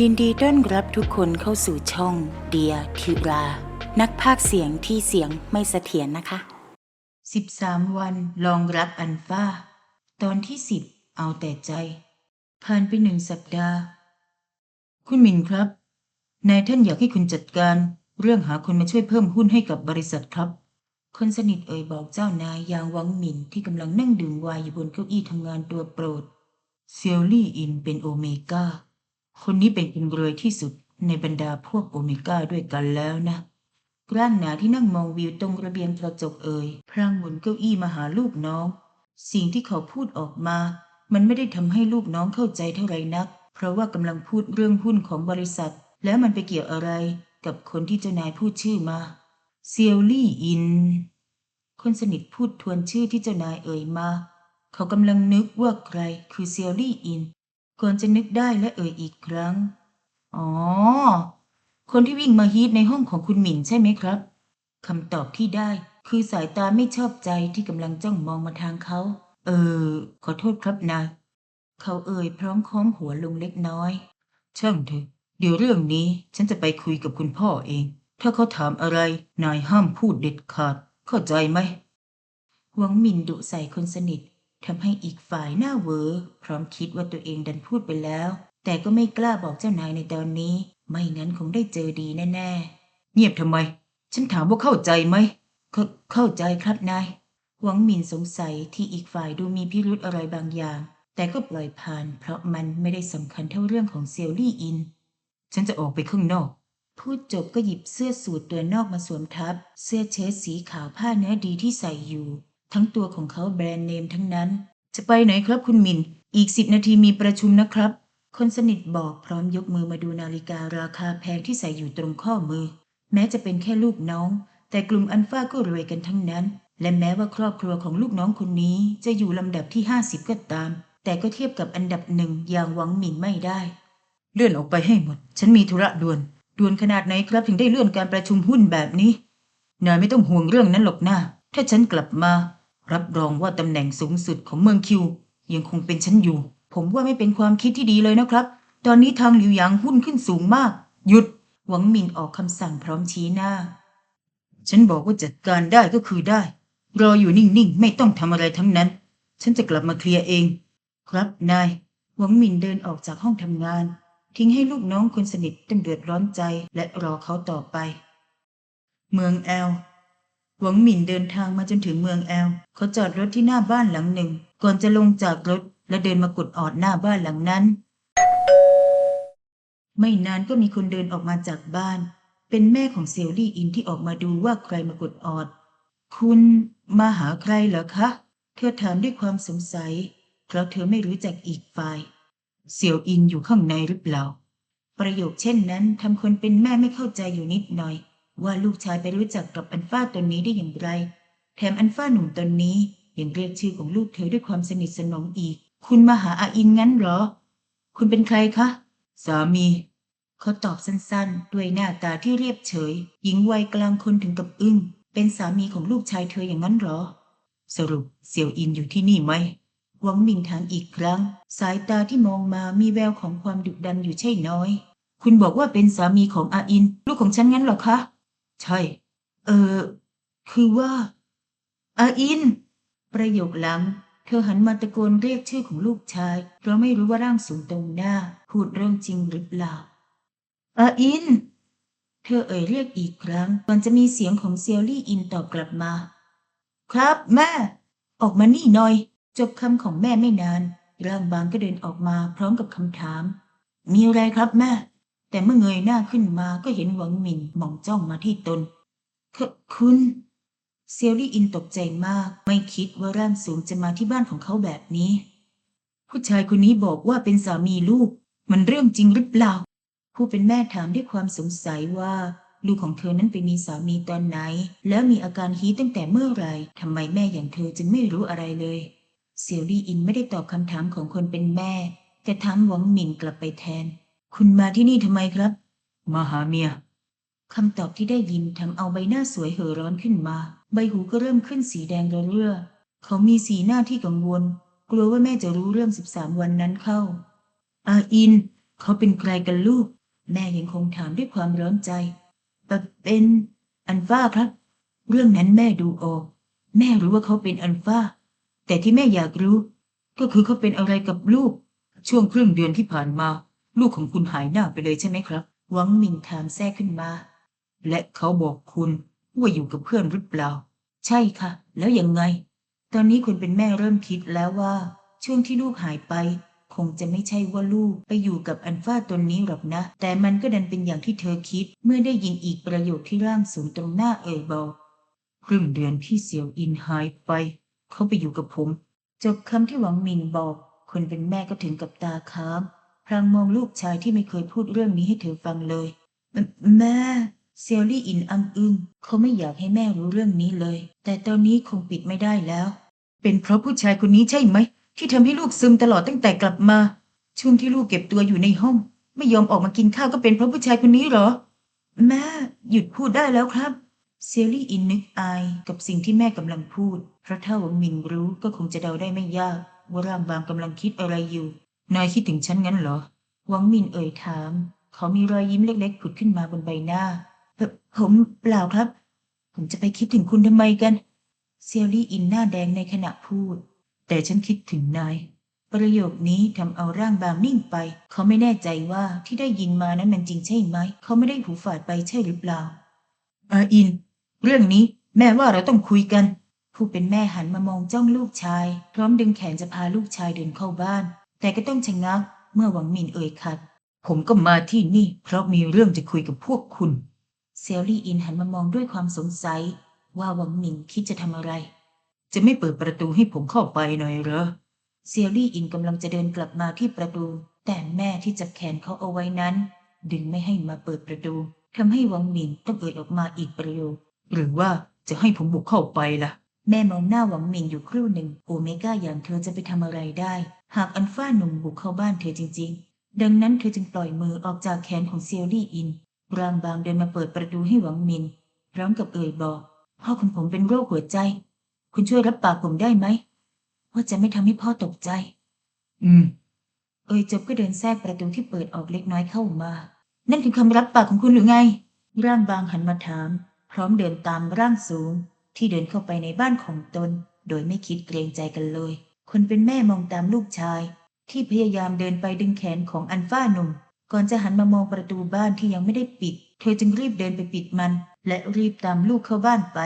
ยินดีต้อนรับทุกคนเข้าสู่ช่องเดียทิรา นักพากย์เสียงที่เสียงไม่เสถียรนะคะ 13 วันลองรักอันฟ้า ตอนที่ 10 เอาแต่ใจ ผ่านไปหนึ่งสัปดาห์ คุณหมินครับนายท่านอยากให้คุณจัดการเรื่องหาคนมาช่วยเพิ่มหุ้นให้กับบริษัทครับ คนสนิทเอ่ยบอกเจ้านายยางวังหมินที่กำลังนั่งดื่มไวน์อยู่บนเก้าอี้ทำงานตัวโปรดเซียวลี่อินเป็นโอเมก้า คนนี้เป็นคนรวยที่สุดในบรรดาพวกโอเมก้าด้วยกันแล้วนะร่างหนาที่นั่งมองวิวตรงระเบียงกระจกเอ่ยพลางหมุนเก้าอี้มาหาลูกน้อง สิ่งที่เขาพูดออกมา มันไม่ได้ทำให้ลูกน้องเข้าใจเท่าไรนัก เพราะว่ากำลังพูดเรื่องหุ้นของบริษัท แล้วมันไปเกี่ยวอะไรกับคนที่เจ้านายพูดชื่อมาเซียวลี่อิน คนสนิทพูดทวนชื่อที่เจ้านายเอ่ยมา เขากำลังนึกว่าใครคือเซียวลี่อิน ก่อนจะนึกได้และเอ่ยอีกครั้ง อ๋อ คนที่วิ่งมาฮีทในห้องของคุณหมินใช่ไหมครับคำตอบที่ได้คือสายตาไม่ชอบใจที่กำลังจ้องมองมาทางเขา เออ ขอโทษครับนาย เขาเอ่ยพร้อมค้อมหัวลงเล็กน้อย ช่างเถอะ เดี๋ยวเรื่องนี้ฉันจะไปคุยกับคุณพ่อเอง ถ้าเขาถามอะไร นายห้ามพูดเด็ดขาด เข้าใจไหมหวังหมินดุใส่คนสนิท ทำให้อีกฝ่ายหน้าเวอพร้อมคิดว่าตัวเองดันพูดไปแล้ว แต่ก็ไม่กล้าบอกเจ้านายในตอนนี้ ไม่งั้นคงได้เจอดีแน่ๆ เงียบทำไม ฉันถามว่าเข้าใจไหมเขเข้าใจครับนาย หวังหมินสงสัยที่อีกฝ่ายดูมีพิรุธอะไรบางอย่าง แต่ก็ปล่อยผ่าน เพราะมันไม่ได้สำคัญเท่าเรื่องของเซียวลี่อิน ฉันจะออกไปข้างนอกพูดจบก็หยิบเสื้อสูทตัวนอกมาสวมทับ เสื้อเชิ้ตสีขาวผ้าเนื้อดีที่ใส่อยู่ ทั้งตัวของเขาแบรนด์เนมทั้งนั้น จะไปไหนครับคุณมิน อีกสิบนาทีมีประชุมนะครับ คนสนิทบอกพร้อมยกมือมาดูนาฬิการาคาแพงที่ใส่อยู่ตรงข้อมือ แม้จะเป็นแค่ลูกน้อง แต่กลุ่มอันฟ้าก็รวยกันทั้งนั้น และแม้ว่าครอบครัวของลูกน้องคนนี้จะอยู่ลำดับที่ 50 ก็ตาม แต่ก็เทียบกับอันดับหนึ่งอย่างหวังหมินไม่ได้ เลื่อนออกไปให้หมด ฉันมีธุระด่วนด่วนขนาดไหนครับถึงได้เลื่อนการประชุมหุ้นแบบนี้นายไม่ต้องห่วงเรื่องนั้นหรอกนะถ้าฉันกลับมา รับรองว่าตำแหน่งสูงสุดของเมืองคิว ยังคงเป็นฉันอยู่ ผมว่าไม่เป็นความคิดที่ดีเลยนะครับ ตอนนี้ทางหลิวหยางหุ้นขึ้นสูงมาก หยุด หวังหมินออกคำสั่งพร้อมชี้หน้า ฉันบอกว่าจัดการได้ก็คือได้ รออยู่นิ่งๆ ไม่ต้องทำอะไรทั้งนั้น ฉันจะกลับมาเคลียร์เอง ครับนาย หวังหมินเดินออกจากห้องทำงาน ทิ้งให้ลูกน้องคนสนิทต้องเดือดร้อนใจและรอเขาต่อไป เมืองแอล หวังหมินเดินทางมาจนถึงเมืองแอล เขาจอดรถที่หน้าบ้านหลังหนึ่ง ก่อนจะลงจากรถและเดินมากดออดหน้าบ้านหลังนั้น ไม่นานก็มีคนเดินออกมาจากบ้าน เป็นแม่ของเซียวลี่อินที่ออกมาดูว่าใครมากดออด คุณมาหาใครเหรอคะ เธอถามด้วยความสงสัย เพราะเธอไม่รู้จักอีกฝ่ายเสี่ยวอินอยู่ข้างในหรือเปล่า ประโยคเช่นนั้นทำคนเป็นแม่ไม่เข้าใจอยู่นิดหน่อย ว่าลูกชายไปรู้จักกับอันฟ้าตนนี้ได้อย่างไร แถมอันฟ้าหนุ่มตนนี้ยังเรียกชื่อของลูกเธอด้วยความสนิทสนมอีก คุณมาหาอาอินงั้นเหรอ คุณเป็นใครคะ สามี เขาตอบสั้นๆ ด้วยหน้าตาที่เรียบเฉย หญิงวัยกลางคนถึงกับอึ้ง เป็นสามีของลูกชายเธออย่างนั้นเหรอ สรุปเสี่ยวอินอยู่ที่นี่ไหมหวังมิงถามอีกครั้ง สายตาที่มองมามีแววของความดุดันอยู่ใช่น้อย คุณบอกว่าเป็นสามีของอาอิน ลูกของฉันงั้นเหรอคะ ใช่ เออ คือว่า อาอิน ประโยคหลัง เธอหันมาตะโกนเรียกชื่อของลูกชาย เพราะไม่รู้ว่าร่างสูงตรงหน้า พูดเรื่องจริงหรือเปล่า อาอิน เธอเอ่ยเรียกอีกครั้งก่อนจะมีเสียงของเซียวลี่อินตอบกลับมา ครับแม่ ออกมานี่หน่อย จบคำของแม่ไม่นาน ร่างบางก็เดินออกมาพร้อมกับคำถาม มีอะไรครับแม่ แต่เมื่อเงยหน้าขึ้นมาก็เห็นหวังหมินมองจ้องมาที่ตนคคุณเซียวลี่อินตกใจมาก ไม่คิดว่าร่างสูงจะมาที่บ้านของเขาแบบนี้ ผู้ชายคนนี้บอกว่าเป็นสามีลูก มันเรื่องจริงหรือเปล่า ผู้เป็นแม่ถามด้วยความสงสัยว่า ลูกของเธอนั้นไปมีสามีตอนไหน แล้วมีอาการฮีตั้งแต่เมื่อไหร่ทำไมแม่อย่างเธอจึงไม่รู้อะไรเลย เซียวลี่อินไม่ได้ตอบคำถามของคนเป็นแม่ แต่ถามหวังหมินกลับไปแทน คุณมาที่นี่ทำไมครับ มาหาเมียคำตอบที่ได้ยินทำเอาใบหน้าสวยเห่อร้อนขึ้นมา ใบหูก็เริ่มขึ้นสีแดงระเรื่อ เขามีสีหน้าที่กังวล กลัวว่าแม่จะรู้เรื่องสิบสามวันนั้นเข้า อาอิน เขาเป็นใครกันลูก แม่ยังคงถามด้วยความร้อนใจเอ่อเป็นอันฟ้าครับ เรื่องนั้นแม่ดูออก แม่รู้ว่าเขาเป็นอันฟ้า แต่ที่แม่อยากรู้ ก็คือเขาเป็นอะไรกับลูก ช่วงครึ่งเดือนที่ผ่านมา ลูกของคุณหายหน้าไปเลยใช่ไหมครับ หวังมิงถามแทรกขึ้นมา และเขาบอกคุณว่าอยู่กับเพื่อนหรือเปล่า ใช่ค่ะ แล้วยังไง ตอนนี้คุณเป็นแม่เริ่มคิดแล้วว่า ช่วงที่ลูกหายไป คงจะไม่ใช่ว่าลูกไปอยู่กับอันฟ้าตนนี้หรอกนะ แต่มันก็ดันเป็นอย่างที่เธอคิด เมื่อได้ยินอีกประโยคที่ร่างสูงตรงหน้าเอ่ยบอกครึ่งเดือนที่เสี่ยวอินหายไป เขาไปอยู่กับผมจบคำที่หวังมิงบอก คนเป็นแม่ก็ถึงกับตาค้าง พลางมองลูกชายที่ไม่เคยพูดเรื่องนี้ให้เธอฟังเลย แม่แม่เซียวลี่อินอังอึงเขาไม่อยากให้แม่รู้เรื่องนี้เลย แต่ตอนนี้คงปิดไม่ได้แล้ว เป็นเพราะผู้ชายคนนี้ใช่ไหม ที่ทำให้ลูกซึมตลอดตั้งแต่กลับมา ช่วงที่ลูกเก็บตัวอยู่ในห้อง ไม่ยอมออกมากินข้าวก็เป็นเพราะผู้ชายคนนี้เหรอ แม่หยุดพูดได้แล้วครับเซียวลี่อินนึกอายกับสิ่งที่แม่กำลังพูด เพราะถ้าหวังมิงรู้ก็คงจะเดาได้ไม่ยากว่าร่างบางกำลังคิดอะไรอยู่ นายคิดถึงฉันงั้นเหรอหวังมินเอ่ยถาม เขามีรอยยิ้มเล็กๆผุดขึ้นมาบนใบหน้า ผมเปล่าครับ ผมจะไปคิดถึงคุณทำไมกัน เซียวลี่อินหน้าแดงในขณะพูด แต่ฉันคิดถึงนาย ประโยคนี้ทำเอาร่างบางนิ่งไป เขาไม่แน่ใจว่าที่ได้ยินมานั้นมันจริงใช่ไหม เขาไม่ได้หูฝาดไปใช่หรือเปล่า อาอิน เรื่องนี้แม่ว่าเราต้องคุยกัน ผู้เป็นแม่หันมามองจ้องลูกชาย พร้อมดึงแขนจะพาลูกชายเดินเข้าบ้าน แต่ก็ต้องชะงักเมื่อหวังมินเอ่ยขัด ผมก็มาที่นี่ เพราะมีเรื่องจะคุยกับพวกคุณ เซียวลี่อินหันมามองด้วยความสงสัย ว่าหวังมินคิดจะทำอะไร จะไม่เปิดประตูให้ผมเข้าไปหน่อยเหรอ เซียวลี่อินกำลังจะเดินกลับมาที่ประตู แต่แม่ที่จับแขนเขาเอาไว้นั้น ดึงไม่ให้มาเปิดประตูทำให้หวังมินต้องเอ่ยออกมาอีกประโยคหรือว่าจะให้ผมบุกเข้าไปล่ะ แม่มองหน้าหวังหมินอยู่ครู่หนึ่งโอเมก้าอย่างเธอจะไปทำอะไรได้ หากอันฟ้าหนุ่มบุกเข้าบ้านเธอจริง ๆ ดังนั้นเธอจึงปล่อยมือออกจากแขนของเซียวลี่อินร่างบางเดินมาเปิดประตูให้หวังหมิน พร้อมกับเอ่ยบอกพ่อของผมเป็นโรคหัวใจ คุณช่วยรับปากผมได้ไหมว่าจะไม่ทำให้พ่อตกใจ อืม เอ่ยจบก็เดินแทรกประตูที่เปิดออกเล็กน้อยเข้ามา นั่นคือคำรับปากของคุณหรือไง ร่างบางหันมาถาม พร้อมเดินตามร่างสูง ที่เดินเข้าไปในบ้านของตน โดยไม่คิดเกรงใจกันเลย คนเป็นแม่มองตามลูกชาย ที่พยายามเดินไปดึงแขนของอันฟ้าหนุ่ม ก่อนจะหันมามองประตูบ้านที่ยังไม่ได้ปิด เธอจึงรีบเดินไปปิดมัน และรีบตามลูกเข้าบ้านไป